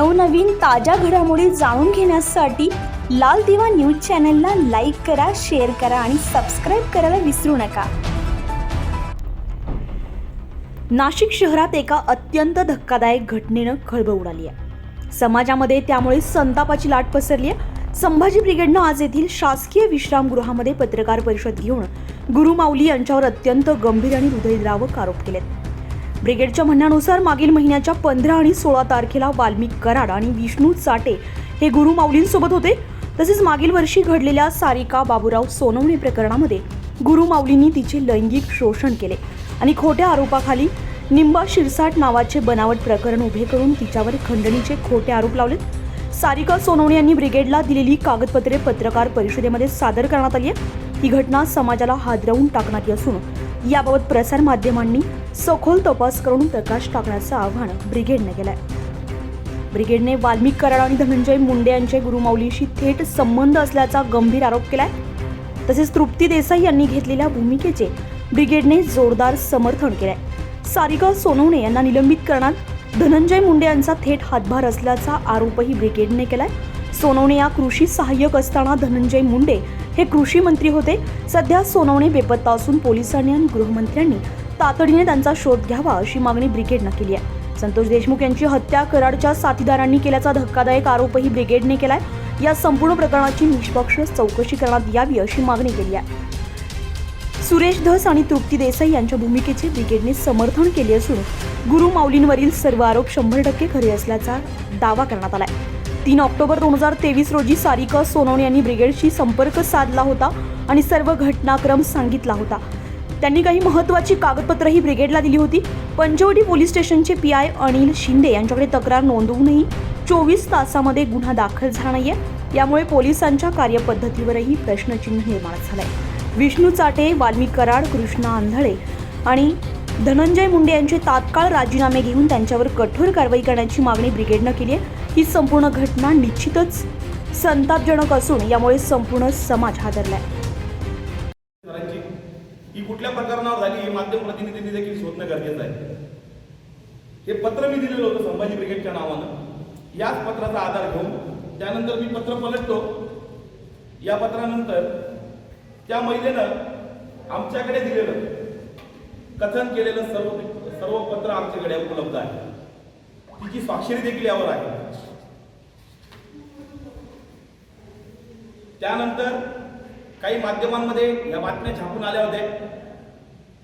नवनवीन ताज्या घडामोडी जाणून घेण्यासाठी लाल दिवा न्यूज चॅनलला लाईक करा शेअर करा आणि सबस्क्राईब करायला विसरू नका. नाशिक शहरात एका अत्यंत धक्कादायक घटनेनं खळबळ उडाली आहे. समाजामध्ये त्यामुळे संतापाची लाट पसरली आहे. संभाजी ब्रिगेडनं आज येथील शासकीय विश्रामगृहामध्ये पत्रकार परिषद घेऊन गुरुमाऊली यांच्यावर अत्यंत गंभीर आणि हृदयद्रावक आरोप केलेत. ब्रिगेडच्या म्हणण्यानुसार मागील महिन्याच्या पंधरा आणि सोळा तारखेला वाल्मिक कराड आणि विष्णू चाटे हे गुरु माऊलींसोबत होते. तसेच मागील वर्षी घडलेल्या सारिका बाबूराव सोनवणे प्रकरणामध्ये गुरु माऊलींनी तिचे लैंगिक शोषण केले आणि खोट्या आरोपाखाली निंबा शिरसाट नावाचे बनावट प्रकरण उभे करून तिच्यावर खंडणीचे खोटे आरोप लावलेत. सारिका सोनवणे यांनी ब्रिगेडला दिलेली कागदपत्रे पत्रकार परिषदेमध्ये सादर करण्यात आली आहे ही घटना समाजाला हादरवून टाकण्यात असून याबाबत प्रसार माध्यमांनी सखोल तपास करून प्रकाश टाकण्याचं आवाहन ब्रिगेडने केलं आहे ब्रिगेडने वाल्मिक कराड आणि धनंजय मुंडे यांचे गुरुमाऊलीशी थेट संबंध असल्याचा गंभीर आरोप केलाय. तसेच तृप्ती देसाई यांनी घेतलेल्या भूमिकेचे ब्रिगेडने जोरदार समर्थन केलंय. सारिका सोनवणे यांना निलंबित करण्यात धनंजय मुंडे यांचा थेट हातभार असल्याचा आरोपही ब्रिगेडने केलाय. सोनवणे या कृषी सहाय्यक असताना धनंजय मुंडे हे कृषी मंत्री होते. सध्या सोनवणे बेपत्ता असून पोलिसांनी आणि गृहमंत्र्यांनी तातडीने त्यांचा शोध घ्यावा अशी मागणी ब्रिगेडनं केली आहे. संतोष देशमुख यांची हत्या कराडच्या साथीदारांनी केल्याचा धक्कादायक आरोपही ब्रिगेडने केलाय. या संपूर्ण प्रकरणाची निष्पक्ष चौकशी करण्यात यावी अशी मागणी केली आहे. सुरेश धस आणि तृप्ती देसाई यांच्या भूमिकेचे ब्रिगेडने समर्थन केले असून गुरु माऊलींवरील सर्व आरोप शंभर टक्के खरे असल्याचा दावा करण्यात आलाय. तीन ऑक्टोबर दोन हजार तेवीस रोजी सारिका सोनवणे यांनी ब्रिगेडशी संपर्क साधला होता आणि सर्व घटनाक्रम सांगितला होता. त्यांनी काही महत्त्वाची कागदपत्रही ब्रिगेडला दिली होती. पंचवटी पोलीस स्टेशनचे पी आय अनिल शिंदे यांच्याकडे तक्रार नोंदवूनही चोवीस तासामध्ये गुन्हा दाखल झाला नाहीये. यामुळे पोलिसांच्या कार्यपद्धतीवरही प्रश्नचिन्ह निर्माण झालंय. विष्णू चाटे वाल्मिक कराड कृष्णा आंधळे आणि धनंजय मुंडे यांचे तात्काळ राजीनामे घेऊन त्यांच्यावर कठोर कारवाई करण्याची मागणी ब्रिगेडनं केली आहे. ही संपूर्ण घटना निश्चितच संतापजनक असून यामुळे संपूर्ण समाज हादरला आहे ही कुठल्या प्रकरणावर झाली हे माध्यम प्रतिनिधींनी देखील शोधणं गरजेचं आहे. हे पत्र मी दिलेलं होतं संभाजी ब्रिगेडच्या नावानं. याच पत्राचा आधार घेऊन त्यानंतर मी पत्र पलटतो. या पत्रानंतर त्या महिलेनं आमच्याकडे दिलेलं कथन केलेलं सर्व सर्व पत्र आमच्याकडे उपलब्ध आहे. तिची स्वाक्षरी देखील यावर आहे. त्यानंतर काही माध्यमांमध्ये या बातम्या छापून आल्या होत्या.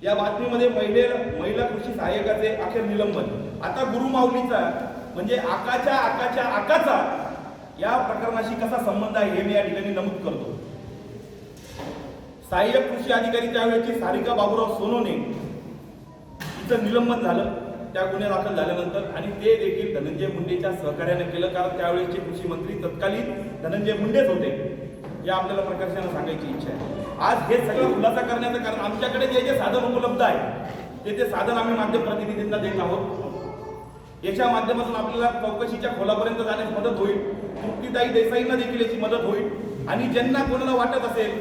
या बातमीमध्ये महिले महिला कृषी सहाय्यकाचे अखेर निलंबन. आता गुरु माऊलीचा म्हणजे आकाच्या आकाच्या आकाचा या प्रकरणाशी कसा संबंध आहे हे मी या ठिकाणी नमूद करतो. सहाय्यक कृषी अधिकारी त्यावेळेची सारिका बाबूराव सोनोने तिचं निलंबन झालं त्या गुन्हे दाखल झाल्यानंतर. आणि ते देखील धनंजय मुंडेच्या सहकार्याने केलं कारण त्यावेळेचे कृषी मंत्री तत्कालीन धनंजय मुंडेच होते. हे आपल्याला प्रकर्षानं सांगायची इच्छा आहे. आज हे सगळं खुलासा करण्याचं कारण आमच्याकडे जे जे साधन उपलब्ध आहे ते ते साधन आम्ही माध्यम प्रतिनिधींना देत आहोत. याच्या माध्यमातून आपल्याला चौकशीच्या खोलापर्यंत जाण्यास मदत होईल. तृप्तीताई देसाईंना देखील याची मदत होईल. आणि ज्यांना कोणाला वाटत असेल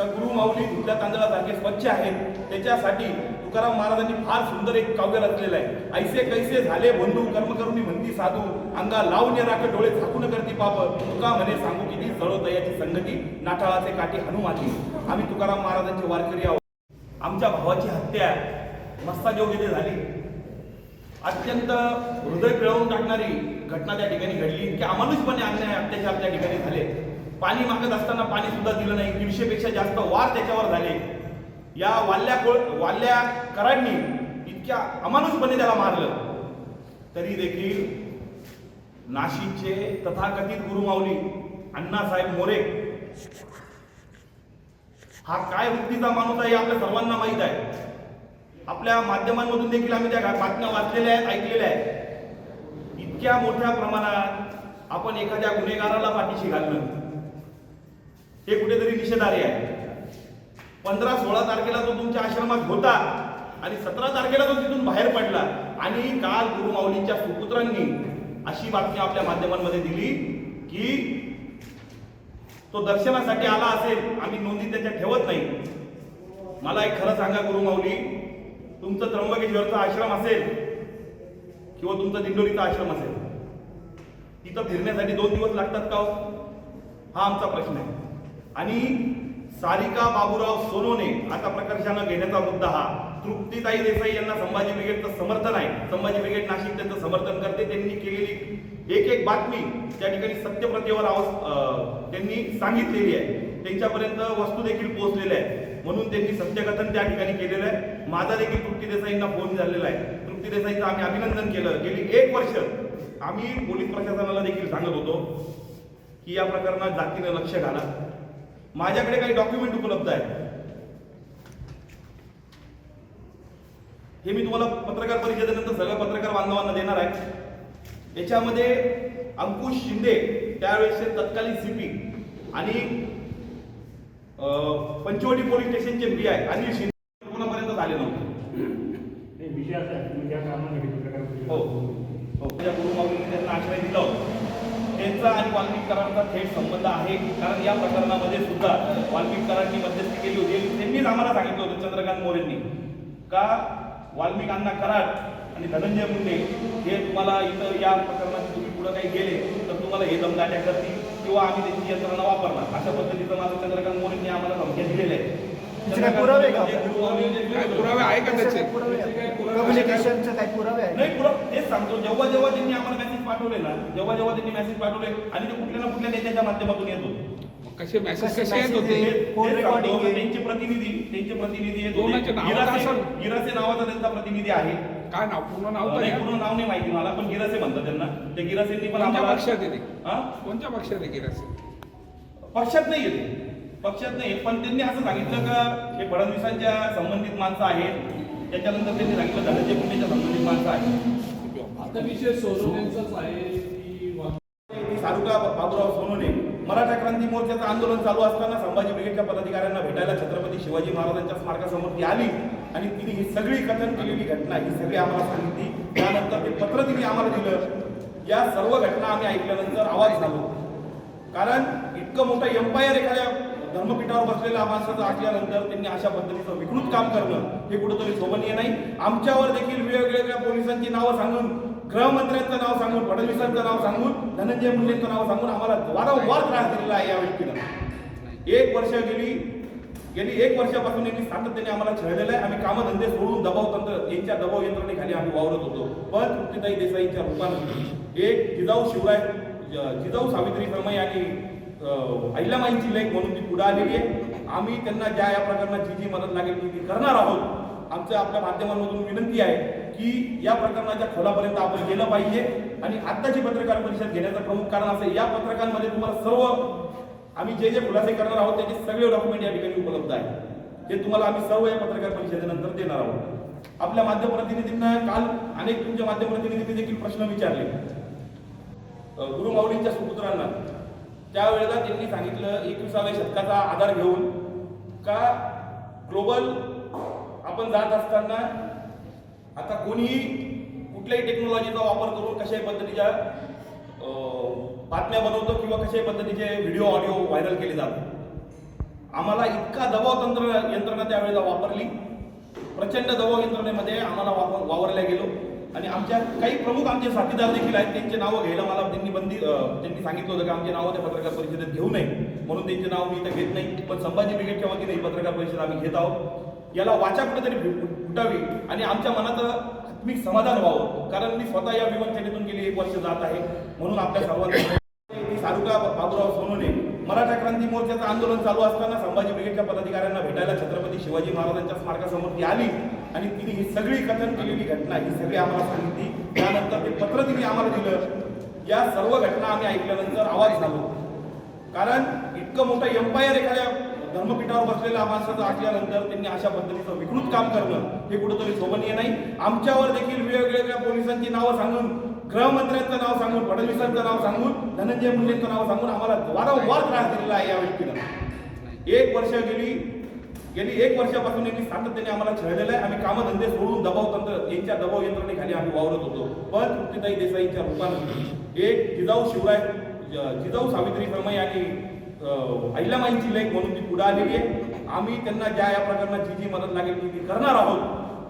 तर गुरु माऊली कुठल्या तांदळासारखे स्वच्छ आहेत त्याच्यासाठी तुकाराम महाराजांनी फार सुंदर एक काव्य रचलेलं आहे. ऐसे कैसे झाले बंधू कर्म करून म्हणती साधू अंगा लावून ये राख डोळे झाकून करती पाप. तुका म्हणे सांगू किती जळोदयाची संगती नाठाळाचे काठी हनुमाती आम्ही तुकाराम महाराजांचे वारकरी आहोत. आमच्या भावाची हत्या मस्ताजोग येथे झाली. अत्यंत हृदय पिळवून टाकणारी घटना त्या ठिकाणी घडली. की अमानुषपणे अन्याय अत्याचार त्या ठिकाणी झाले. पाणी मागत असताना पाणी सुद्धा दिलं नाही. दीडशेपेक्षा जास्त वार त्याच्यावर झाले. या वाल्ल्या कोळ- वाल्ल्या कराडनी इतक्या अमानुषपणे त्याला मारलं. तरी देखील नाशिकचे तथाकथित गुरुमाऊली अण्णासाहेब मोरे हा काय वृत्तीचा माणूस आहे हे आपल्या सर्वांना माहीत आहे. आपल्या माध्यमांमधून देखील आम्ही त्या बातम्या वाचलेल्या आहेत ऐकलेल्या आहेत. इतक्या मोठ्या प्रमाणात आपण एखाद्या गुन्हेगाराला पाठीशी घालणं हे कुठेतरी निषेधार्ह आहे. पंधरा सोळा तारखेला तो तुमच्या आश्रमात होता आणि सतरा तारखेला तो तिथून बाहेर पडला. आणि काल गुरुमाऊलींच्या सुपुत्रांनी अशी बातमी आपल्या माध्यमांमध्ये दिली की तो दर्शनासाठी आला असेल आम्ही नोंदी त्याच्या ठेवत नाही. मला एक खरं सांगा गुरुमाऊली तुमचं त्र्यंबकेश्वरचा आश्रम असेल किंवा तुमचा दिंडोरीचा आश्रम असेल तिथं फिरण्यासाठी दोन दिवस लागतात का हो? हा आमचा प्रश्न आहे. आणि सारिका बाबूराव सोनोने आता प्रकर्षानं घेण्याचा मुद्दा हा. तृप्तीताई देसाई यांना संभाजी ब्रिगेडचं समर्थन आहे. संभाजी ब्रिगेड नाशिक त्यांचं समर्थन करते. त्यांनी केलेली एक एक बातमी त्या ठिकाणी सत्यप्रतेवर आवाज त्यांनी सांगितलेली आहे. त्यांच्यापर्यंत वस्तू देखील पोहोचलेल्या आहेत. म्हणून त्यांनी सत्यकथन त्या ठिकाणी केलेलं आहे. माझा देखील तृप्ती देसाईंना फोन झालेला आहे. तृप्ती देसाईचं आम्ही अभिनंदन केलं. गेली एक वर्ष आम्ही पोलीस प्रशासनाला देखील सांगत होतो की या प्रकरणात जातीनं लक्ष घाला. माझ्याकडे काही डॉक्युमेंट उपलब्ध आहेत. हे मी तुम्हाला पत्रकार परिषदेनंतर सगळ्या पत्रकार बांधवांना देणार आहे. याच्यामध्ये अंकुश शिंदे त्यावेळेसचे तत्कालीन सीपी आणि पंचवटी पोलीस स्टेशनचे पी आय अनिल शिंदे कोणापर्यंत झाले नव्हते. हो. हो त्या गुरुमाऊलींनी त्यांना आश्रय दिला होता. त्यांचा आणि वाल्मिकरांचा थेट संबंध आहे. कारण या प्रकरणामध्ये सुद्धा वाल्मिक मध्यस्थी केली होती. त्यांनीच आम्हाला सांगितलं होतं चंद्रकांत मोरेंनी. का वाल्मिकांना कराड आणि धनंजय मुंडे हे तुम्हाला इथं या प्रकरणात तुम्ही पुढे काही गेले तर तुम्हाला हे दमदाट्या करतील किंवा आम्ही त्यांची यंत्रणा वापरणार. अशा पद्धतीचं माझं चंद्रकांत मोरेंनी आम्हाला धमक्या दिलेल्या आहेत. त्याचे काय पुरावे आहे का? काय पुरावे आहे का त्याचे? कम्युनिकेशनचे काही पुरावे आहे नाही पुरा तेच सांगतो. जेव्हा जेव्हा त्यांनी आम्हाला मेसेज पाठवले ना जेव्हा जेव्हा त्यांनी मेसेज पाठवले आणि ते कुठल्या ना कुठल्या नेत्याच्या माध्यमातून येत होते. कसे मेसेज कसे येत फोन आहे. त्यांचे प्रतिनिधी त्यांचे प्रतिनिधी येत कोणाचे नाव काय गिरासे असेल? गिरासे नावाचा त्यांचा प्रतिनिधी आहे. काय नाव? पूर्ण नाव नाही, पूर्ण नाव नाही माहिती मला पण गिरासे म्हणतात त्यांना. ते गिरासेंनी पण कोणत्या आम्हाला पक्षात येते? हा? कोणत्या पक्षात आहे गिरासे? पक्षात नाही येते. पक्षात नाही. पण त्यांनी असं सांगितलं का हे फडणवीसांच्या संबंधित माणसं आहेत. त्याच्यानंतर त्यांनी सांगितलं धनंजय मुंडेच्या संबंधित माणसं आहेत. आता विषय सोडवण्याचाच आहे सारुका बाबूराव सोनवणे मराठा क्रांती मोर्चाचं आंदोलन चालू असताना संभाजी ब्रिगेडच्या पदाधिकाऱ्यांना भेटायला छत्रपती शिवाजी महाराजांच्या स्मारकासमोर ती आली. आणि तिने ही सगळी कथन केलेली घटना ही सगळी आम्हाला सांगितली. त्यानंतर ते पत्र तिने आम्हाला दिलं. या सर्व घटना आम्ही ऐकल्यानंतर आवाज झालो. कारण इतकं मोठं एम्पायर एखाद्या धर्मपीठावर बसलेल्या माणसाचं असल्यानंतर त्यांनी अशा पद्धतीचं विकृत काम करणं हे कुठंतरी शोभनीय नाही. आमच्यावर देखील वेगवेगळ्या पोलिसांची नावं सांगून गृहमंत्र्यांचं नाव सांगून फडणवीसांचं नाव सांगून धनंजय मुंडेंचं नाव सांगून आम्हाला वारंवार त्रास दिलेला आहे या व्यक्तीनं एक वर्ष गेली गेली एक वर्षापासून यांनी सातत्याने आम्हाला छळलेलं आहे. आम्ही कामधंदे सोडून दबाव तंत्र यांच्या दबाव यंत्रणेखाली आम्ही वावरत होतो. पण तृप्तीताई देसाईच्या रूपानं एक जिजाऊ शिवराय जिजाऊ सावित्री फर्माई आणि अं, अहिल्यामाईंची लेख म्हणून ती पुढे आलेली आहे. आम्ही त्यांना ज्या या प्रकरणात जी जी मदत लागेल ती ती करणार आहोत. आमच्या आपल्या माध्यमांमधून विनंती आहे की या प्रकरणाच्या खोलापर्यंत आपण गेलं पाहिजे आणि आत्ताची पत्रकार परिषद घेण्याचं प्रमुख कारण असं या पत्रकांमध्ये तुम्हाला सर्व आम्ही जे जे खुलासे करणार आहोत त्याचे सगळे डॉक्युमेंट या ठिकाणी उपलब्ध आहेत. हे तुम्हाला आम्ही सर्व या पत्रकार परिषदेनंतर देणार आहोत. आपल्या माध्यम प्रतिनिधींना काल अनेक तुमच्या माध्यम प्रतिनिधींनी देखील प्रश्न विचारले. गुरु माऊलींच्या सुपुत्रांना. त्यावेळेला त्यांनी सांगितलं एकविसाव्या शतकाचा आधार घेऊन का ग्लोबल आपण जात असताना आता कोणीही कुठल्याही टेक्नॉलॉजीचा वापर करून कशाही पद्धतीच्या बातम्या बनवतो किंवा कशाही पद्धतीचे व्हिडिओ ऑडिओ व्हायरल केले जातात. आम्हाला इतका दबाव तंत्र यंत्रणा त्यावेळेला वापरली. प्रचंड दबाव यंत्रणेमध्ये आम्हाला वापर वावरल्या गेलो. आणि आमच्या काही प्रमुख आमचे साथीदार देखील आहेत त्यांचे नावं घ्यायला मला त्यांनी बंदी त्यांनी सांगितलं होतं की आमचे नावं त्या पत्रकार परिषदेत घेऊ नये. म्हणून त्यांचे नाव मी इथं घेत नाही. पण संभाजी ब्रिगेडच्या वतीने ही पत्रकार परिषद आम्ही घेत आहोत. याला वाचा कुठेतरी फुटावी आणि आमच्या मनात आत्मिक समाधान व्हावं. कारण मी स्वतः या विवंचनेतून गेली एक वर्ष जात आहे. म्हणून आपल्या सर्वांना सारुका बाबूराव सोनवणे मराठा क्रांती मोर्चाचं आंदोलन चालू असताना संभाजी ब्रिगेडच्या पदाधिकाऱ्यांना भेटायला छत्रपती शिवाजी महाराजांच्या स्मारकासमोर ती आली. आणि तिने ही सगळी कथन केलेली घटना ही सगळी आम्हाला सांगितली. त्यानंतर ते पत्र तिने आम्हाला दिलं. या सर्व घटना आम्ही ऐकल्यानंतर आवाज झालो. कारण इतकं मोठं एम्पायर एखाद्या धर्मपीठावर बसलेल्या माणसाचं आटल्यानंतर त्यांनी अशा पद्धतीचं विकृत काम करणं हे कुठंतरी शोभनीय नाही. आमच्यावर देखील वेगवेगळ्या पोलिसांची नावं सांगून गृहमंत्र्यांचं नाव सांगून फडणवीसांचं नाव सांगून धनंजय मुंडेंचं नाव सांगून आम्हाला वारंवार त्रास दिलेला आहे या व्यक्तीनं एक वर्ष गेली यांनी एक वर्षापासून यांनी सातत्याने आम्हाला छळलेलं आहे. आम्ही कामधंदे सोडून दबाव तंत्र यांच्या दबाव यंत्रणेखाली आम्ही वावरत होतो. पण तृप्तीताई देसाईंच्या रूपानं एक जिजाऊ शिवराय जिजाऊ सावित्री फर्माई आणि अं, अहिल्यामाईंची लेख म्हणून ती पुढे आलेली आहे. आम्ही त्यांना ज्या या प्रकरणात जी जी मदत लागेल ती ती करणार आहोत.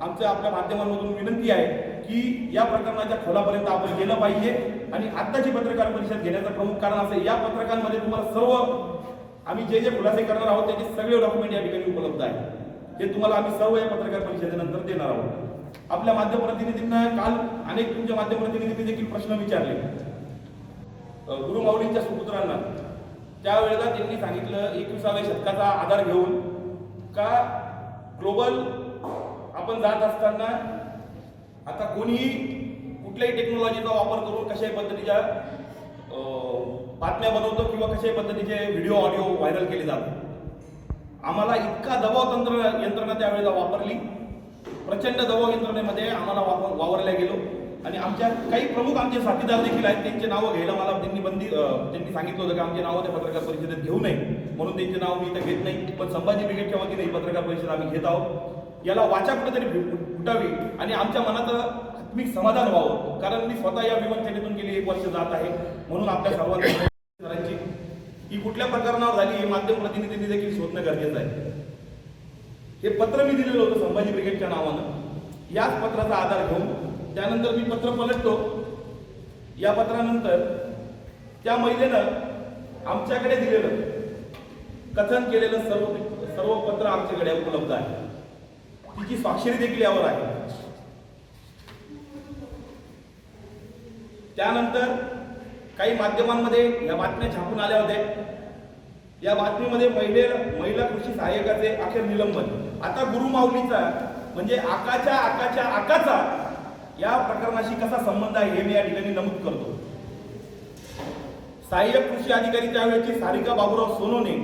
आमच्या आपल्या माध्यमांमधून विनंती आहे की या प्रकरणाच्या खोलापर्यंत आपण गेलं पाहिजे. आणि आत्ताची पत्रकार परिषद घेण्याचं प्रमुख कारण असं या पत्रकांमध्ये तुम्हाला सर्व आम्ही जे जे खुलासे करणार आहोत त्याचे सगळे डॉक्युमेंट या ठिकाणी उपलब्ध आहे हे तुम्हाला आम्ही सर्व या पत्रकार परिषदेनंतर देणार आहोत. आपल्या माध्यम प्रतिनिधींना काल अनेक तुमच्या माध्यम प्रतिनिधींनी देखील प्रश्न विचारले. गुरु माऊलींच्या सुपुत्रांना. त्यावेळेला त्यांनी सांगितलं एकविसाव्या शतकाचा आधार घेऊन का ग्लोबल आपण जात असताना आता कोणीही कुठल्याही टेक्नॉलॉजीचा वापर करून कशाही पद्धतीच्या बातम्या बनवतो किंवा कशाही पद्धतीचे व्हिडिओ ऑडिओ व्हायरल केले जातात. आम्हाला इतका दबाव तंत्र यंत्रणा त्यावेळेला वापरली. प्रचंड दबाव यंत्रणेमध्ये आम्हाला वापर वावरल्या गेलो. आणि आमच्या काही प्रमुख आमचे साथीदार देखील आहेत त्यांचे नावं घ्यायला मला त्यांनी बंदी त्यांनी सांगितलं होतं की आमचे नावं त्या पत्रकार परिषदेत घेऊ नये. म्हणून त्यांचे नाव मी इथं घेत नाही. पण संभाजी ब्रिगेडच्या वतीने ही पत्रकार परिषद आम्ही घेत आहोत. याला वाचा कुठेतरी फुटावी. आणि आमच्या मनात मी समाधान व्हावं. कारण मी स्वतः या विवंचनेतून गेली एक वर्ष जात आहे. म्हणून आपल्या सर्वांना सरांची ही कुठल्या प्रकरणावर झाली हे माध्यम प्रतिनिधींनी देखील शोधणं गरजेचं आहे. हे पत्र मी दिलेलं होतं संभाजी ब्रिगेडच्या नावानं. याच पत्राचा आधार घेऊन त्यानंतर मी पत्र पलटतो. या पत्रानंतर त्या महिलेनं आमच्याकडे दिलेलं कथन केलेलं सर्व सर्व पत्र आमच्याकडे उपलब्ध आहे. तिची स्वाक्षरी देखील यावर आहे. त्यानंतर काही माध्यमांमध्ये या बातम्या छापून आल्या होत्या. या बातमीमध्ये महिले महिला कृषी सहाय्यकाचे अखेर निलंबन. आता गुरु माऊलीचा म्हणजे आकाच्या आकाच्या आकाचा या प्रकरणाशी कसा संबंध आहे हे मी या ठिकाणी नमूद करतो. सहाय्यक कृषी अधिकारी त्यावेळेची सारिका बाबूराव सोनोने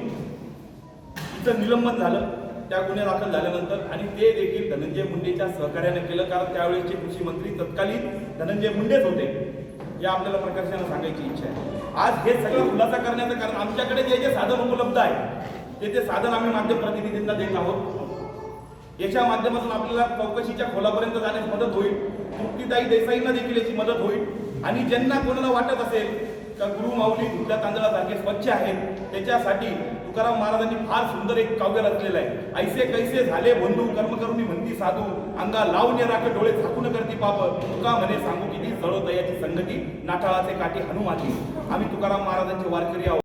तिचं निलंबन झालं. त्या गुन्हे दाखल झाल्यानंतर आणि ते देखील धनंजय मुंडेच्या सहकार्याने केलं. कारण त्यावेळेचे कृषी मंत्री तत्कालीन धनंजय मुंडेच होते. या आपल्याला प्रकर्षानं सांगायची इच्छा आहे. आज हे सगळं खुलासा करण्याचं कारण आमच्याकडे जे जे साधन उपलब्ध आहे ते ते साधन आम्ही माध्यम प्रतिनिधींना देत आहोत. याच्या माध्यमातून आपल्याला चौकशीच्या खोलापर्यंत जाण्यास मदत होईल. तृप्तीताई देसाईंना देखील याची मदत होईल. आणि ज्यांना कोणाला वाटत असेल का गुरु माऊली कुठल्या तांदळासारखे स्वच्छ आहेत त्याच्यासाठी तुकाराम महाराजांनी फार सुंदर एक काव्य रचलेलं आहे. ऐसे कैसे झाले बंधू कर्म करून म्हणती साधू अंगा लावून राख डोळे झाकून करती पाप. तुका म्हणे सांगू किती जळो दयाची संगती नाठाळाचे काठी हनुमाती आम्ही तुकाराम महाराजांचे वारकरी आहोत.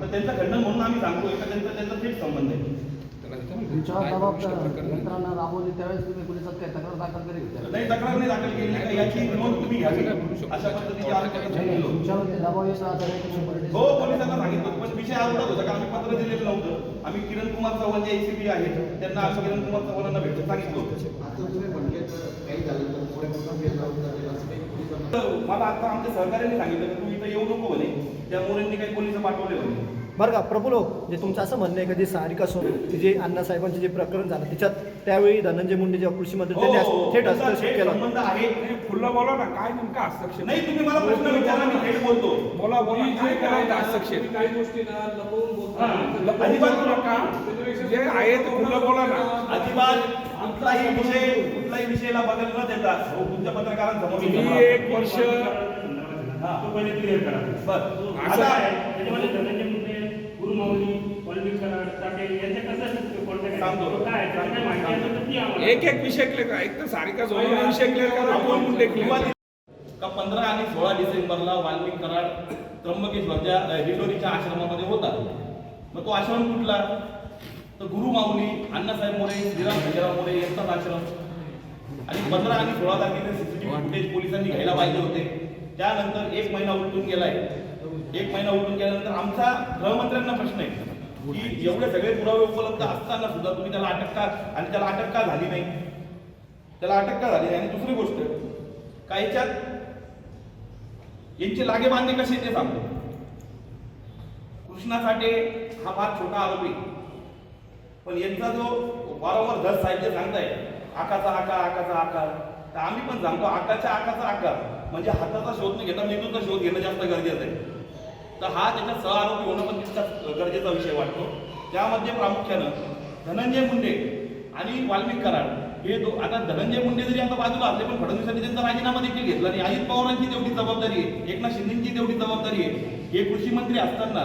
तर त्यांचं खंडन म्हणून आम्ही सांगतोय का त्यांचा त्यांचा थेट संबंध आहे. तुमच्यावर? यंत्रणा राबवली त्यावेळेस तुम्ही पोलिसात काय तक्रार दाखल करी होत्या नाही तक्रार नाही दाखल केली नाही याची नोंद तुम्ही घ्यावी अशा पद्धतीची तुमच्यावर ते दबाव येत हो पोलिसांना सांगितलं होतं, पण विषय आवडत होता का आम्ही पत्र दिलेलं नव्हतं. आम्ही किरण कुमार चव्हाण जे एसीपी आहेत त्यांना आम्ही किरण कुमार चव्हाणांना भेटून सांगितलं होतं. आता तुम्ही म्हणले तर काही झालं तर पुढे पण होता असं मला आता आमच्या सहकार्याने सांगितलं की तू इथं येऊ नको म्हणे. त्या मोरेंनी काही पोलीस पाठवले म्हणे बरं का प्रभू जे तुमचं असं म्हणणं आहे कधी सारिका सोन की जे अण्णासाहेबांचे जे प्रकरण झालं त्याच्यात त्यावेळी धनंजय मुंडे जेव्हा कृषी मंत्री त्यांनी हो, असं थेट हस्तक्षेप केला. संबंध आहे नाही, खुलं बोला ना काय नेमका हस्तक्षेप? नाही तुम्ही मला प्रश्न विचारा मी थेट बोलतो. बोला काय जे करायचं हस्तक्षेप? काही गोष्टी ना लपवून बोलता. लपवून अजिबात बोलू नका. त्याच्यापेक्षा जे आहे ते बोला ना. अजिबात कुठलाही विषय कुठलाही विषयाला बदल न देता हो, तुमच्या पत्रकारांसमोर मी मी समोर एक वर्ष हा. बरं. आता कसं सांगतो. काय? माहिती असेल तर ती आम्हाला. एक एक विषय क्लिअर करा. एक तर सारिका जोडून विषय क्लिअर करा. दोन मुंडे क्लिअर का पंधरा आणि सोळा डिसेंबरला वाल्मिक कराड त्र्यंबकेश्वरच्या अ, दिंडोरीच्या आश्रमामध्ये होता मग तो आश्रम कुठला? तर गुरु माऊली अण्णासाहेब मोरे श्रीराम भैयाराव मोरे यांचाच आश्रम. आणि पंधरा आणि सोळा तारखेचे सीसीटीव्ही फुटेज पोलिसांनी घ्यायला पाहिजे होते. त्यानंतर एक महिना उलटून गेलाय. एक महिना उलटून गेल्यानंतर आमचा गृहमंत्र्यांना प्रश्न आहे. एवढे सगळे पुरावे उपलब्ध असताना सुद्धा तुम्ही त्याला अटक का आणि त्याला अटक का झाली नाही? त्याला अटक का झाली नाही? आणि दुसरी गोष्ट का याच्यात यांचे लागे बांधणे कसे ते सांगतो. कृष्णा साठे हा फार छोटा आरोपी. पण यांचा जो वारंवार धस साहित्य सांगताय आकाचा आकार आकाचा आकार तर आम्ही पण सांगतो आकाच्या आकाचा आकार म्हणजे हाताचा शोध न घेता मेंदूचा शोध घेणं जास्त गरजेचं आहे. तर हा त्याच्यात सह आरोपी होणं पण तितकाच गरजेचा विषय वाटतो. त्यामध्ये प्रामुख्यानं धनंजय मुंडे आणि वाल्मिक कराड हे दो आता धनंजय मुंडे जरी आता बाजूला असले पण फडणवीसांनी त्यांचा राजीनामा देखील घेतला आणि अजित पवारांची तेवढी जबाबदारी आहे एकनाथ शिंदेची तेवढी जबाबदारी आहे. हे कृषी मंत्री असताना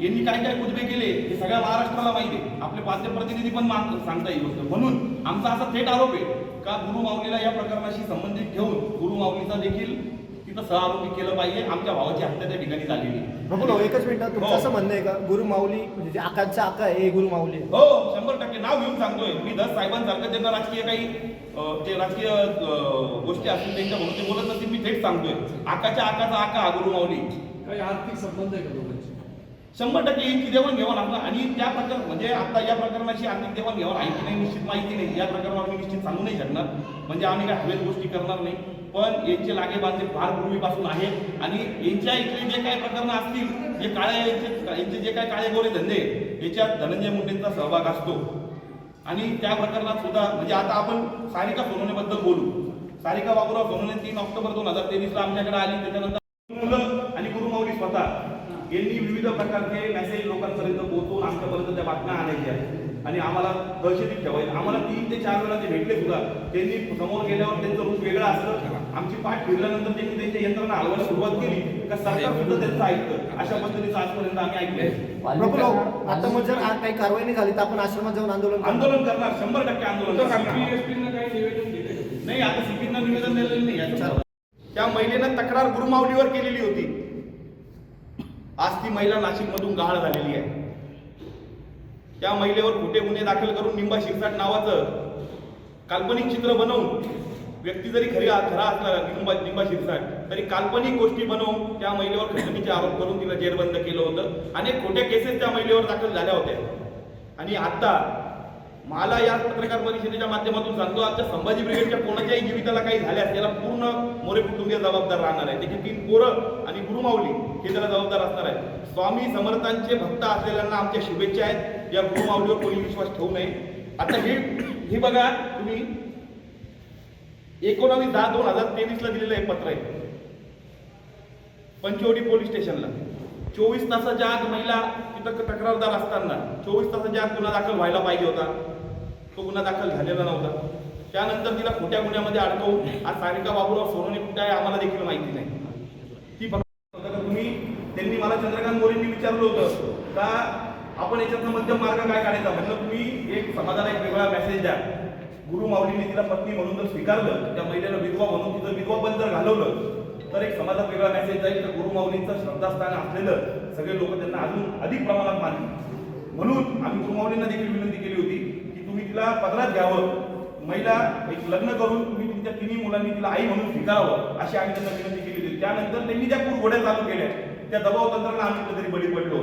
यांनी काय काय कुजबे केले हे सगळ्या महाराष्ट्राला माहिती आहे. आपले पाचशे प्रतिनिधी पण मान सांगता येईल गोष्ट म्हणून आमचा असा थेट आरोप आहे का गुरु माऊलीला या प्रकरणाशी संबंधित ठेवून गुरु माऊलीचा देखील तिथं सहआरोपी केलं पाहिजे. आमच्या भावाची हत्या त्या ठिकाणी झालेली आहे. एकच मिनिट. तुमचं हो. असं म्हणणं आहे का? गुरु माऊली म्हणजे जे आकाशचा आका आहे हे गुरु माऊली आहे हो शंभर टक्के नाव घेऊन सांगतोय. मी दस साहेबांसारखं त्यांना राजकीय काही अं, जे राजकीय अं, गोष्टी असतील त्यांच्या म्हणून ते बोलत नसतील मी थेट सांगतोय. आकाच्या आकाचा आका हा गुरु माऊली काही आर्थिक संबंध आहे का दोघांचे? शंभर टक्के यांची देवाणघेवाण आपला आणि त्या प्रकार म्हणजे आता या प्रकरणाची आर्थिक देवाणघेवाण आहे की नाही निश्चित माहिती नाही. या प्रकरणावर मी निश्चित सांगू नाही शकणार. म्हणजे आम्ही काय हवेत गोष्टी करणार नाही. पण यांचे लागेबांधे फार पूर्वीपासून आहे. आणि यांच्या इथले जे काही प्रकरणं असतील जे काळे यांचे यांचे जे काही काळे गोरे धंदे याच्यात धनंजय मुंडेंचा सहभाग असतो. आणि त्या प्रकरणात सुद्धा म्हणजे आता आपण सारिका सोनवणेबद्दल बोलू. सारिका बाबूराव सोनवणे तीन ऑक्टोबर दोन हजार तेवीसला आमच्याकडे आली. त्याच्यानंतर मुलं आणि गुरुमाऊली स्वतः. यांनी विविध प्रकारचे मेसेज लोकांपर्यंत पोहोचवून आमच्यापर्यंत त्या बातम्या आणायच्या आणि आम्हाला दहशतीत ठेवायचं. आम्हाला तीन ते चार वेळा ते भेटले सुद्धा. त्यांनी समोर गेल्यावर त्यांचं रूप वेगळं असतं. आमची पाठ फिरल्यानंतर त्यांनी त्यांच्या यंत्रणा हलवायला सुरुवात केली. का सरकार सुद्धा त्यांचं ऐकतं. अशा पद्धतीचं आजपर्यंत आम्ही ऐकलंय. भाऊ, आता मग जर आ- काही कारवाई नाही झाली तर आपण आश्रमात जाऊन आंदोलन करणार. आंदोलन करणार शंभर टक्के आंदोलन करणार. बीएसपीनं काही निवेदन दिले का? नाही आता सीपींना निवेदन दिलेलं नाही. याच्यावर. त्या महिलेनं तक्रार गुरुमावलीवर केलेली होती. आज ती महिला नाशिकमधून गहाळ झालेली आहे. त्या महिलेवर खोटे गुन्हे दाखल करून निंबा शिरसाट नावाचं काल्पनिक चित्र बनवून व्यक्ती जरी खरी खरा असणारा निंबा निंबा शिरसाट तरी काल्पनिक गोष्टी बनवून त्या महिलेवर खंडणीचे आरोप करून तिला जेरबंद केलं होतं. अनेक खोट्या केसेस त्या महिलेवर दाखल झाल्या होत्या. आणि आता मला या पत्रकार परिषदेच्या माध्यमातून सांगतो आजच्या संभाजी ब्रिगेडच्या कोणाच्याही जीविताला काही झाल्यास त्याला पूर्ण मोरे कुटुंबीय जबाबदार राहणार आहे. त्याची तीन पोरं आणि गुरुमाऊली हे त्याला जबाबदार असणार आहे स्वामी समर्थांचे भक्त असलेल्यांना आमच्या शुभेच्छा आहेत. या गुरुमाऊलीवर कोणी विश्वास ठेवू नये. आता हे हे बघा तुम्ही एकोणावीस दहा दोन हजार तेवीसला दिलेलं आहे पत्र आहे. पंचवटी पोलीस स्टेशनला. चोवीस तासाच्या आत महिला तिथं तक्रारदार असताना चोवीस तासाच्या आत गुन्हा दाखल व्हायला पाहिजे होता. तो गुन्हा दाखल झालेला नव्हता. त्यानंतर तिला खोट्या गुन्ह्यामध्ये अडकवून आज सारिका बाबूराव सोनवणे कुठे आहे आम्हाला देखील माहिती नाही. ती फक्त तुम्ही त्यांनी मला चंद्रकांत मोरेंनी विचारलं होतं का आपण याच्यातनं मध्यम मार्ग काय काढायचा? म्हटलं तुम्ही एक समाजाला एक वेगळा मेसेज द्या. गुरु माऊलीने तिला पत्नी म्हणून जर स्वीकारलं त्या महिलेला विधवा म्हणून तिचं विधवा पण जर घालवलं तर एक समाजात वेगळा मेसेज जाईल. तर गुरु माऊलींचं श्रद्धास्थान असलेलं सगळे लोक त्यांना अजून अधिक प्रमाणात मानतील. म्हणून आम्ही गुरु माऊलींना देखील विनंती केली होती की तुम्ही तिला पदरात घ्यावं. महिला एक लग्न करून तुम्ही तुमच्या तिन्ही मुलांनी तिला आई म्हणून स्वीकारावं अशी आम्ही त्यांना विनंती केली होती. त्यानंतर त्यांनी ज्या कुरघोड्या चालू केल्या त्या दबाव तंत्राला आम्ही कुठेतरी बळी पडलो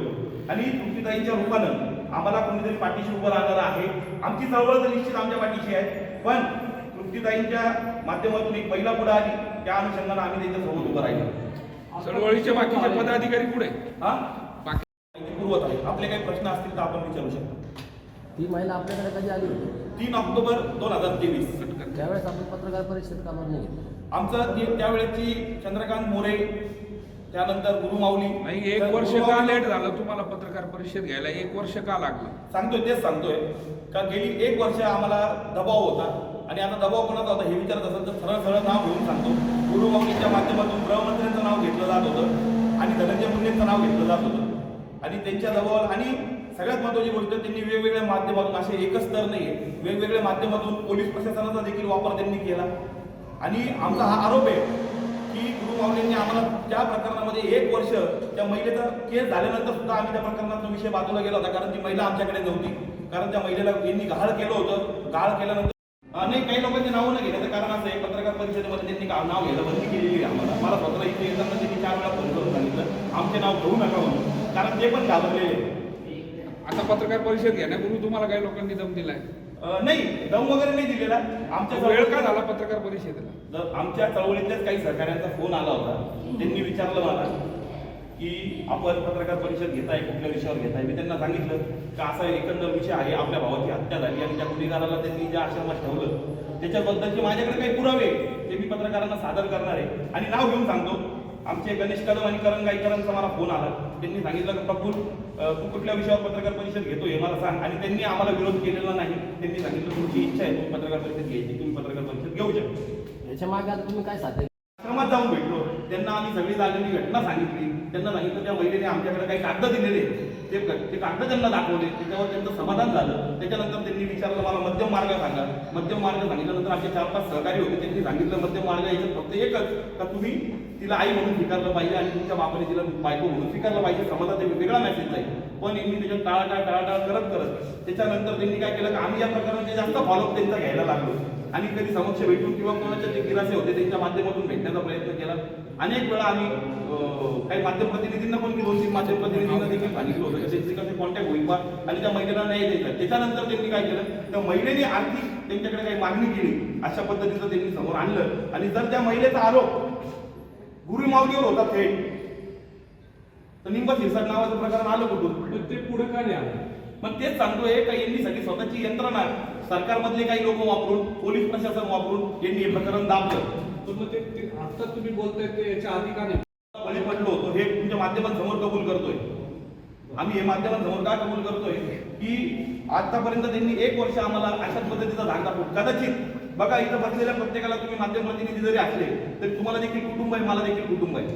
आणि तुमची ताईंच्या रूपानं आम्हाला कोणीतरी पाठीशी उभं राहणार आहे. आमची चळवळ तर निश्चित आमच्या पाठीशी आहे. पण तृप्तीताईंच्या माध्यमातून एक महिला पुढे आली त्या अनुषंगानं आम्ही त्यांच्यासोबत उभं राहिलो. चळवळीचे बाकीचे पदाधिकारी पुढे हा? बाकी पुरवत आहे आपले काही प्रश्न असतील तर आपण विचारू शकतो. ती महिला आपल्याकडे कधी आली होती? तीन ऑक्टोबर दोन हजार तेवीस. त्यावेळेस आपण पत्रकार परिषद कामावर नाही आमचं ती त्यावेळेची चंद्रकांत मोरे त्यानंतर गुरुमाऊली नाही एक वर्ष का लेट झालं तुम्हाला पत्रकार परिषद घ्यायला? एक वर्ष का लागलं? सांगतोय तेच सांगतोय. का गेली एक वर्ष आम्हाला दबाव होता. आणि आता दबाव कोणाचा होता हे विचारत असेल तर सरळ सरळ नाव घेऊन सांगतो. गुरुमाऊलीच्या माध्यमातून गृहमंत्र्यांचं नाव घेतलं जात होतं. आणि धनंजय मुंडेंचं नाव घेतलं जात होतं. आणि त्यांच्या दबावाला आणि सगळ्यात महत्त्वाची गोष्ट त्यांनी वेगवेगळ्या माध्यमातून असे एकच स्तर नाही वेगवेगळ्या माध्यमातून पोलीस प्रशासनाचा देखील वापर त्यांनी केला. आणि आमचा हा आरोप आहे की गुरु माऊलींनी आम्हाला त्या प्रकरणामध्ये एक वर्ष त्या महिलेचा केस झाल्यानंतर सुद्धा आम्ही त्या प्रकरणाचा विषय बाजूला गेला होता कारण ती महिला आमच्याकडे नव्हती. कारण त्या महिलेला यांनी गहाळ केलं होतं. गहाळ केल्यानंतर आणि नाही काही लोकांची नावं न घेण्याचं कारण असं आहे पत्रकार परिषदेमध्ये त्यांनी नाव घ्यायला बंदी केलेली आहे आम्हाला. मला पत्र इथे येताना त्यांनी चार वेळा फोन करून सांगितलं. आमचे नाव घेऊ नका म्हणून. कारण ते पण घाबरलेले आता पत्रकार परिषद घेण्यापूर्वी तुम्हाला काही लोकांनी दम दिलाय? नाही दम वगैरे नाही दिलेला. आमच्या वेळ का झाला पत्रकार परिषदेला? जर आमच्या चळवळीतल्याच काही सहकाऱ्यांचा फोन आला होता. त्यांनी विचारलं मला की आपण पत्रकार परिषद घेताय कुठल्या विषयावर घेताय? मी त्यांना सांगितलं का असा एकंदर विषय आहे आपल्या भावाची हत्या झाली आणि त्या गुन्हेगाराला त्यांनी ज्या आश्रमात ठेवलं त्याच्याबद्दलचे माझ्याकडे काही पुरावे ते मी पत्रकारांना सादर करणार आहे. आणि नाव घेऊन सांगतो. आमचे गणेश कदम आणि करण गायकरांचा मला फोन आला. त्यांनी सांगितलं की अं, तू कुठल्या विषयावर पत्रकार परिषद घेतो हे मला सांग. आणि त्यांनी आम्हाला विरोध केलेला नाही. त्यांनी सांगितलं तुमची इच्छा आहे तुम्ही पत्रकार परिषद घ्यायची तुम्ही पत्रकार परिषद घेऊ शकता. याच्या मागे आता तुम्ही काय साध्य आश्रमात जाऊन भेटलो. त्यांना आम्ही सगळी झालेली घटना सांगितली. त्यांना सांगितलं त्या महिलेने आमच्याकडे काही कागद दिलेले ते ते कागद त्यांना दाखवले त्याच्यावर त्यांचं समाधान झालं. त्याच्यानंतर त्यांनी विचारलं मला मध्यम मार्ग सांगा. मध्यम मार्ग सांगितल्यानंतर आमचे चार पाच सहकारी होते. त्यांनी सांगितलं मध्यम मार्ग याच्यात फक्त एकच का तुम्ही तिला आई म्हणून स्वीकारलं पाहिजे आणि तुमच्या बापाने तिला बायको म्हणून स्वीकारलं पाहिजे? समाजात एक वेगळा मेसेज जाईल पण यांनी त्याच्यात टाळाटाळ टाळाटाळ करत करत त्याच्यानंतर त्यांनी काय केलं की आम्ही या प्रकारांचे जास्त फॉलोअप त्यांचा घ्यायला लागलो. आणि कधी समक्ष भेटून किंवा कोणाचे जे गिरासे होते त्यांच्या माध्यमातून भेटण्याचा प्रयत्न केला. अनेक वेळा आम्ही काही माध्यम प्रतिनिधींना पण दोन तीन माध्यम प्रतिनिधींना देखील सांगितलं होतं. की त्यांचे कसे कॉन्टॅक्ट होईल बा आणि त्या महिलेला न्याय द्यायचा त्याच्यानंतर त्यांनी काय केलं त्या महिलेने आर्थिक त्यांच्याकडे काही मागणी केली. अशा पद्धतीचं त्यांनी समोर आणलं. आणि जर त्या महिलेचा आरोप गुरु होता थेट तर निंब शिरसाट नावाचं प्रकरण आलं कुठून? ते पुढे का नाही आलं? मग तेच सांगतोय का यांनी सगळी स्वतःची यंत्रणा सरकारमधले काही लोक वापरून पोलीस प्रशासन वापरून यांनी हे प्रकरण दाबलं. तर मग ते आता तुम्ही बोलताय ते याच्या आधी का नाही? बळी पडलो होतो हे तुमच्या माध्यमांसमोर कबूल करतोय. आम्ही हे माध्यमांसमोर का कबूल करतोय? की आतापर्यंत त्यांनी एक वर्ष आम्हाला अशाच पद्धतीचा धाक दाखवून कदाचित बघा इथं बसलेल्या प्रत्येकाला तुम्ही माध्यम प्रतिनिधी जरी असले तरी तुम्हाला देखील कुटुंब आहे मला देखील कुटुंब आहे.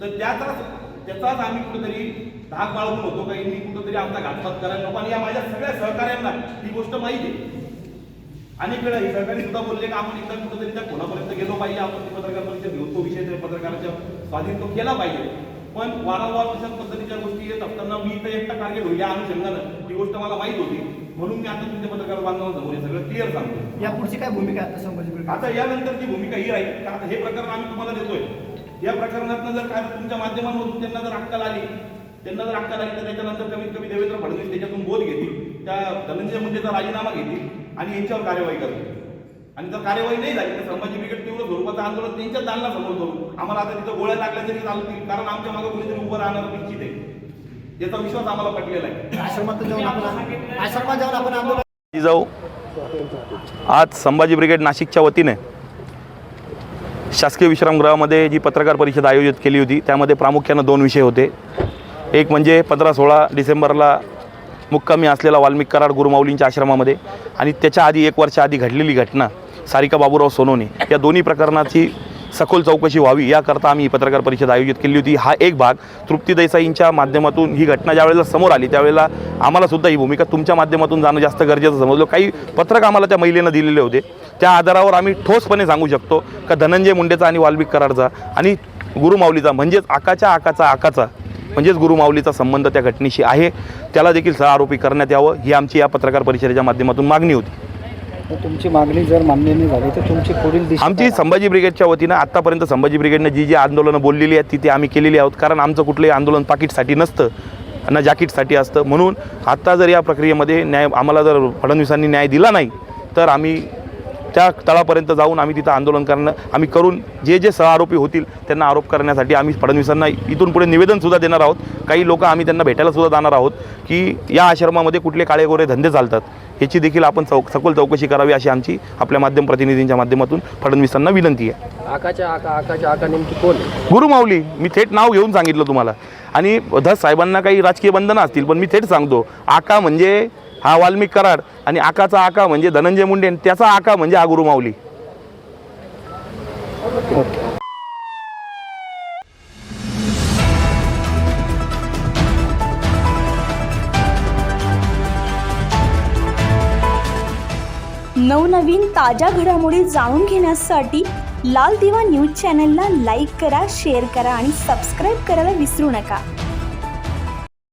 तर त्याचाच त्याचाच आम्ही कुठेतरी धाक बाळगून होतो का यांनी कुठेतरी आमचा घातपात करायला नको. आणि या माझ्या सगळ्या सहकार्यांना ही गोष्ट माहिती आहे. अनेक वेळा हे सहकारी सुद्धा बोलले की आपण एकदा कुठेतरी त्या कोणापर्यंत गेलो पाहिजे? आपण पत्रकार परिषद घेऊ तो विषय पत्रकाराच्या स्वाधीन तो केला पाहिजे. पण वारंवार तशाच पद्धतीच्या गोष्टी येत असताना मी इथं एकटा टार्गेट होईल या अनुषंगानं. ही गोष्ट मला माहीत होती. म्हणून मी आता तुमच्या पत्रकार बांधवांसमोर हे सगळं क्लिअर सांगतो. या पुढची काय भूमिका आता संभाजी आता यानंतरची भूमिका ही राहील आता हे प्रकरण आम्ही तुम्हाला देतोय. या प्रकरणातनं जर काय तुमच्या माध्यमांमधून त्यांना जर अक्कल आली त्यांना जर अक्कल आली तर त्याच्यानंतर कमीत कमी देवेंद्र फडणवीस त्याच्यातून बोध घेतील. त्या धनंजय मुंडेचा राजीनामा घेतील. आणि यांच्यावर कार्यवाही करतील आणि जर कार्यवाही नाही झाली तर संभाजी ब्रिगेड तीव्र स्वरूपाचं आंदोलन त्यांच्याच दालना समोर करू. आम्हाला आता तिथं गोळ्या लागल्या तरी चालतील कारण आमच्या मागे कोणीतरी उभं राहणार निश्चित आहे. याचा विश्वास आम्हाला पटलेला आहे. आश्रमात जाऊन आपण आश्रमात जाऊन आपण आंदोलन जाऊ. आज संभाजी ब्रिगेड नाशिकच्या वतीने शासकीय विश्रामगृहामध्ये जी पत्रकार परिषद आयोजित केली होती त्यामध्ये प्रामुख्यानं दोन विषय होते. एक म्हणजे पंधरा सोळा डिसेंबरला मुक्कामी असलेला वाल्मिक कराड गुरुमाऊलींच्या आश्रमामध्ये आणि त्याच्या आधी एक वर्षाआधी घडलेली घटना सारिका बाबूराव सोनोने या दोन्ही प्रकरणाची सखोल चौकशी व्हावी याकरता आम्ही ही पत्रकार परिषद आयोजित केली होती. हा एक भाग तृप्ती देसाईंच्या माध्यमातून ही घटना ज्यावेळेला समोर आली त्यावेळेला आम्हालासुद्धा ही भूमिका तुमच्या माध्यमातून जाणं जास्त गरजेचं समजलं. काही पत्रक आम्हाला त्या महिलेनं दिलेले होते. त्या आधारावर आम्ही ठोसपणे सांगू शकतो का धनंजय मुंडेचा आणि वाल्मिक कराडचा आणि गुरुमाऊलीचा म्हणजेच आकाच्या आकाचा आकाचा म्हणजेच गुरुमाऊलीचा संबंध त्या घटनेशी आहे. त्याला देखील सह आरोपी करण्यात यावं ही आमची या पत्रकार परिषदेच्या माध्यमातून मागणी होती. तुमची मागणी जर मान्य नाही झाली तर तुमची पुढील आमची संभाजी ब्रिगेडच्या वतीनं आत्तापर्यंत संभाजी ब्रिगेडनं जी जी आंदोलनं बोललेली आहेत ती ती आम्ही केलेली आहोत. कारण आमचं कुठलंही आंदोलन पाकिटसाठी नसतं ना जॅकेटसाठी असतं. म्हणून आत्ता जर या प्रक्रियेमध्ये न्याय आम्हाला जर फडणवीसांनी न्याय दिला नाही तर आम्ही त्या तळापर्यंत जाऊन आम्ही तिथं आंदोलन करणं आम्ही करून जे जे सहआरोपी होतील त्यांना आरोप करण्यासाठी आम्ही फडणवीसांना इथून पुढे निवेदनसुद्धा देणार आहोत. काही लोक आम्ही त्यांना भेटायला सुद्धा जाणार आहोत की या आश्रमामध्ये कुठले काळेगोरे धंदे चालतात याची देखील आपण चौक सखोल चौकशी करावी अशी आमची आपल्या माध्यम प्रतिनिधींच्या माध्यमातून फडणवीसांना विनंती आहे. आकाच्या आका आकाच्या आका नेमकी कोण गुरुमाऊली मी थेट नाव घेऊन सांगितलं तुम्हाला. आणि धस साहेबांना काही राजकीय बंधनं असतील पण मी थेट सांगतो आका म्हणजे हा वाल्मिक कराड आणि आकाचा आका म्हणजे धनंजय मुंडे त्याचा आका म्हणजे हा गुरुमाऊली नवनवीन ताज्या घडामोडी जाणून घेण्यासाठी लाल दिवा न्यूज चॅनलला लाईक करा शेअर करा आणि सबस्क्राईब करायला विसरू नका.